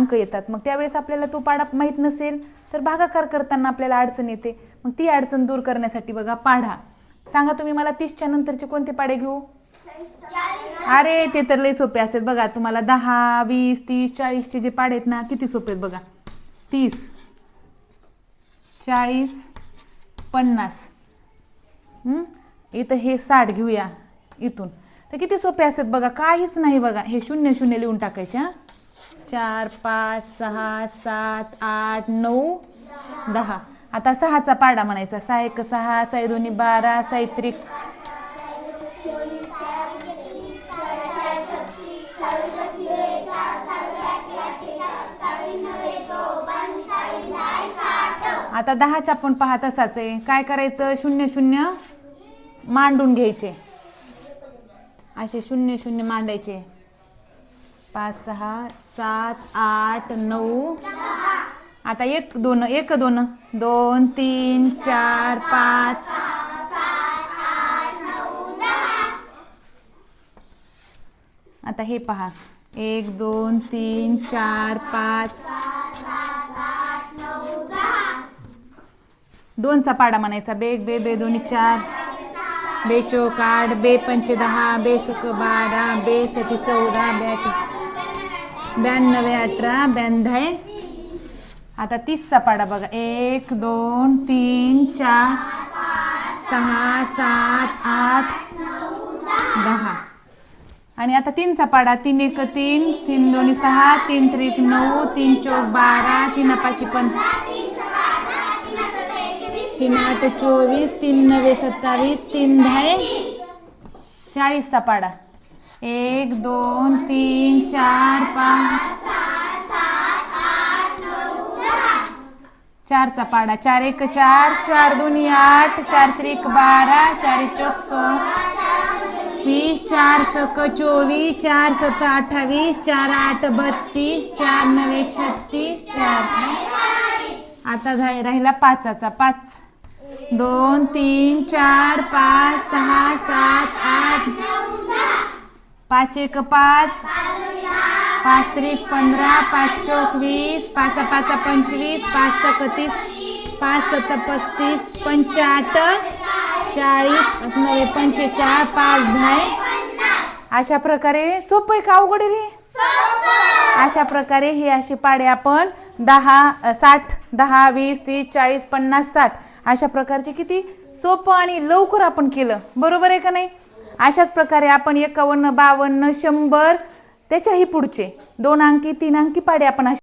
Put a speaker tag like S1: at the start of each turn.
S1: अंक येतात. मग त्यावेळेस आपल्याला तो पाढा माहीत नसेल तर भागाकार करताना आपल्याला अडचण येते. मग ती अडचण दूर करण्यासाठी बघा पाढा. सांगा तुम्ही मला तीसच्या नंतरचे कोणते पाडे घेऊ? अरे ते तर लई सोपे असतात बघा. तुम्हाला दहा वीस तीस चाळीसचे जे पाडे आहेत ना किती सोपे आहेत बघा. तीस चाळीस पन्नास. इथं हे साठ घेऊया इथून. तर किती सोपे असतात बघा. काहीच नाही बघा. हे शून्य शून्य लिहून टाकायचे हां? चार पाच सहा सात आठ नऊ दहा. आता सहाचा पाडा म्हणायचा. सहा एक सहा सहा दोन्ही बारा सैत्रिक आता दहाच्या पण पहा तसाच आहे काय करायचं? शून्य शून्य मांडून घ्यायचे. असे शून्य शून्य मांडायचे. पाच सहा सात आठ नऊ. आता एक दोन एक दोन. दोन तीन चार पाच. आता हे पहा. एक दोन तीन चार पाच. दोनचा पाडा म्हणायचा. बेग बे बे दोन्ही चार. बे चौक आठ बे पंचे दहा बे सुक बारा बे सती चौदा. बे ब्याण्णवे अठरा ब्याण्णव. आता तीसचा पाडा बघा. एक दोन तीन चार सहा सात आठ दहा. आणि आता तीनचा पाडा. तीन एक तीन. तीन दोन्ही सहा. तीन त्रिक नऊ. तीन चौक बारा. तीन पाची पण तीन आठ चोवीस. तीन नवे सत्तावीस. तीन दहा. चाळीसचा पाडा. एक दोन तीन चार पाच. चारचा पाडा चार एक चार चार दोन्ही आठ चार त्रिक बारा चार चौक सोळा वीस चार सक चोवीस चार सत अठ्ठावीस चार आठ बत्तीस चार नवे छत्तीस चार. आता झाय- राहिला पाचाचा पाच. दोन तीन चार पाच सहा सात आठ. पाच एक पाच. पाच त्रिक पंधरा पाच चौक वीस पाच पाच पंचवीस पाच सकतीस पाच सत पस्तीस पंचाट चाळीस नव्हे पंचेचाळ पाच दहा. अशा प्रकारे सोपं आहे का अवघड आहे रे? अशा प्रकारे हे असे पाडे आपण दहा साठ दहा वीस तीस चाळीस पन्नास साठ अशा प्रकारचे किती सोपं आणि लवकर आपण केलं. बरोबर आहे का नाही? अशाच प्रकारे आपण एकावन्न बावन्न शंभर त्याच्याही पुढचे. दोन अंकी तीन अंकी पाडे आपण अशा